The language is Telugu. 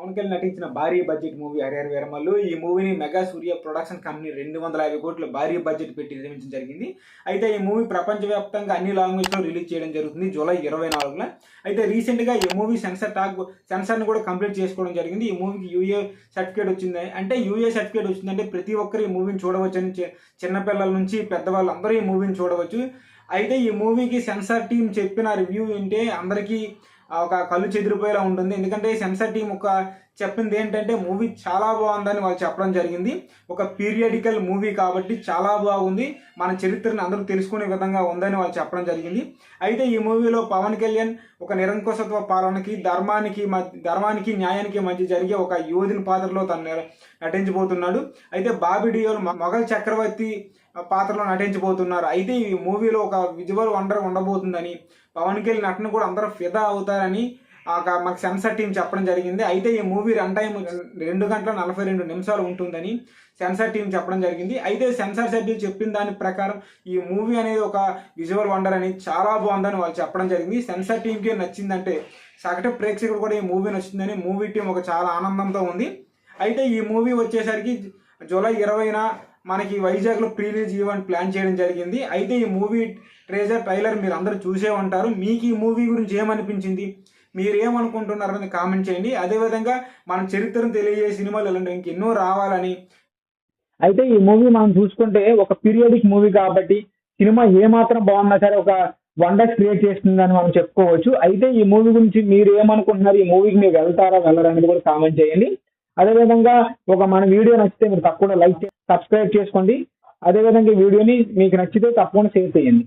పవన్ కళ్యాణ్ నటించిన భారీ బడ్జెట్ మూవీ హరిహర వీరమల్లు. ఈ మూవీని మెగా సూర్య ప్రొడక్షన్ కంపెనీ రెండు వందల యాభై కోట్ల భారీ బడ్జెట్ పెట్టి నిర్మించడం జరిగింది. అయితే ఈ మూవీ ప్రపంచవ్యాప్తంగా అన్ని లాంగ్వేజ్లో రిలీజ్ చేయడం జరుగుతుంది జూలై ఇరవై నాలుగున. అయితే రీసెంట్గా ఈ మూవీ సెన్సర్ టాక్ సెన్సార్ని కూడా కంప్లీట్ చేసుకోవడం జరిగింది. ఈ మూవీకి యూఏ సర్టిఫికేట్ వచ్చింది. అంటే యూఏ సర్టిఫికేట్ వచ్చిందంటే ప్రతి ఒక్కరు ఈ మూవీని చూడవచ్చని చిన్నపిల్లల నుంచి పెద్దవాళ్ళు అందరూ ఈ మూవీని చూడవచ్చు. అయితే ఈ మూవీకి సెన్సార్ టీం చెప్పిన రివ్యూ వింటే అందరికీ ఒక కళ్ళు చెదిరిపోయేలా ఉంటుంది. ఎందుకంటే సెన్సార్ టీం ఒక చెప్పింది ఏంటంటే మూవీ చాలా బాగుందని వాళ్ళు చెప్పడం జరిగింది. ఒక పీరియడికల్ మూవీ కాబట్టి చాలా బాగుంది. మన చరిత్రను అందరూ తెలుసుకునే విధంగా ఉందని వాళ్ళు చెప్పడం జరిగింది. అయితే ఈ మూవీలో పవన్ కళ్యాణ్ ఒక నిరంకుశత్వ పాలనకి ధర్మానికి మధ్య ధర్మానికి న్యాయానికి మధ్య జరిగే ఒక యోధుని పాత్రలో తను నటించబోతున్నాడు. అయితే బాబీ డియోల్ మొఘల్ చక్రవర్తి పాత్రలో నటించబోతున్నారు. అయితే ఈ మూవీలో ఒక విజువల్ వండర్ ఉండబోతుందని పవన్ కళ్యాణ్ నటన కూడా అందరూ ఫిదా అవుతారని ఒక మాకు సెన్సార్ టీం చెప్పడం జరిగింది. అయితే ఈ మూవీ రన్ టైం రెండు గంటల నలభై రెండు నిమిషాలు ఉంటుందని సెన్సార్ టీం చెప్పడం జరిగింది. అయితే సెన్సార్ సభ్యులు చెప్పిన దాని ప్రకారం ఈ మూవీ అనేది ఒక విజువల్ వండర్ అని చాలా బాగుందని వాళ్ళు చెప్పడం జరిగింది. సెన్సార్ టీంకి నచ్చిందంటే సగటు ప్రేక్షకులు కూడా ఈ మూవీ నచ్చిందని మూవీ టీం ఒక చాలా ఆనందంతో ఉంది. అయితే ఈ మూవీ వచ్చేసరికి జూలై ఇరవైన మనకి వైజాగ్లో ప్రీ రిలీజ్ ఈవెంట్ ప్లాన్ చేయడం జరిగింది. అయితే ఈ మూవీ ట్రేజర్ ట్రైలర్ మీరు అందరూ చూసే ఉంటారు. మీకు ఈ మూవీ గురించి ఏమనిపించింది? మీరు ఏమనుకుంటున్నారు అని కామెంట్ చేయండి. అదేవిధంగా మన చరిత్రను తెలియజేసే సినిమాలు ఇలాంటివి ఇంకెన్నో రావాలని. అయితే ఈ మూవీ మనం చూసుకుంటే ఒక పీరియాడిక్ మూవీ కాబట్టి సినిమా ఏమాత్రం బాగున్నా సరే ఒక వండర్స్ క్రియేట్ చేస్తుందని మనం చెప్పుకోవచ్చు. అయితే ఈ మూవీ గురించి మీరు ఏమనుకుంటున్నారు? ఈ మూవీకి మీరు వెళ్తారా వెళ్ళరా అనేది కూడా కామెంట్ చేయండి. అదేవిధంగా ఒక మన వీడియో నచ్చితే మీరు తక్కువ లైక్ సబ్స్క్రైబ్ చేసుకోండి. అదేవిధంగా ఈ వీడియోని మీకు నచ్చితే తప్పకుండా షేర్ చేయండి.